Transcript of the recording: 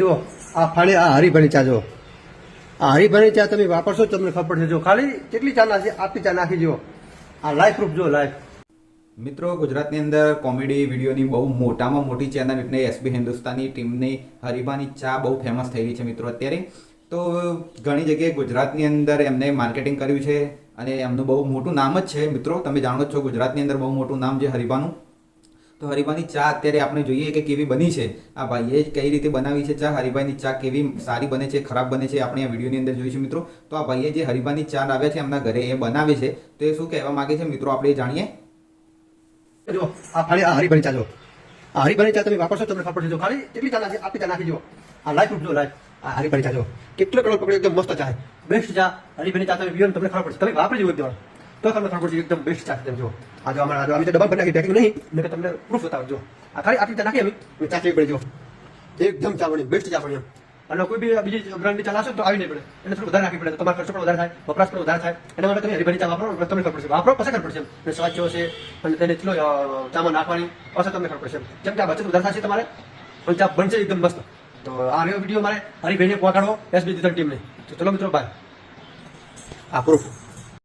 જુઓ, આ ફાળી આ હરીભાઈની ચા જો આ હરીભાઈની ચા તમે વાપરશો, તમને ખબર પડશે જો ખાલી કેટલી ચા નાખી, આપી ચા નાખી જો આ લાઈફ પ્રૂફ જો લાઈફ મિત્રો, ગુજરાતની અંદર કોમેડી વિડીયોની બહુ મોટામાં મોટી ચેનલ એટલે એસબી હિન્દુસ્તાની ટીમની હરીફાની ચા બહુ ફેમસ રહી છે મિત્રો અત્યારે. તો ઘણી જગ્યાએ ગુજરાતની અંદર એમને માર્કેટિંગ કર્યું છે અને એમનું બહુ મોટું નામ જ છે. મિત્રો, તમે જાણો છો ગુજરાતની અંદર બહુ મોટું નામ છે હરીબાનું તો હરિભાઈની ચા અત્યારે આપણે જોઈએ કે કેવી બની છે. આ ભાઈએ કઈ રીતે બનાવી છે ચા? હરિભાઈની ચા કેવી સારી બને છે, ખરાબ બને છે? આપણે આ વિડીયોની અંદર જોઈશું મિત્રો. તો આ ભાઈએ જે હરિભાઈની ચા લાવ્યા છે એમના ઘરે એ બનાવે છે. તો એ શું કહેવા માંગે છે મિત્રો આપણે જાણીએ? જો, આ ખાલી આ હરિભાઈ ચા જો. આ હરિભાઈ ચા તમે વાપરશો તમને ખબર પડશે જો. ખાલી કેટલી ચા નાખી આપી ચા નાખી જો આ લાઈફ જો લાઈફ આ હરિભાઈ ચા જો. કેટલો કલર પકડ્યો, એકદમ મસ્ત ચા બેસ્ટ ચા, હરિભાઈની ચા તમે પીવો તમને ખબર પડશે. તમે વાપરી જુઓ એકદમ તો તમને ખબર પડશે એકદમ બેસ્ટ ચા છે તેમ જુઓ આ જો અમારા આ અમે તો ડબ્બા ભરી નાખી પેકિંગ નહીં મેં કે તમને પ્રૂફ બતાવું જો આ ખાલી આટલી ચા નાખી અમે અને ચા કેવી પડી જો એકદમ ચા બની બેસ્ટ ચા બની એમ અને કોઈ બી બીજી બ્રાન્ડની ચા લાવશો તો આવી નહીં પડે એને થોડું વધારે નાખવી પડે તો તમારો ખર્ચો પણ વધારે થાય વપરાશ પણ વધારે થાય એના માટે તમે હરીભાઈની ચા વાપરો એટલે તમને ખબર પડશે વાપરો પછી ખબર પડશે એમ અને સ્વાદ કેવો છે અને તેને કેટલો અ, ચામાં નાખવાની પછી તમને ખબર પડશે એમ. જેમ કે આ બચત વધારે થશે તમારે પણ ચા બનશે એકદમ મસ્ત તો આ રહ્યો વીડિયો મારે હરીભાઈને પહોંચાડવો એસબી ટીમને તો ચલો મિત્રો બાય આ પ્રૂફ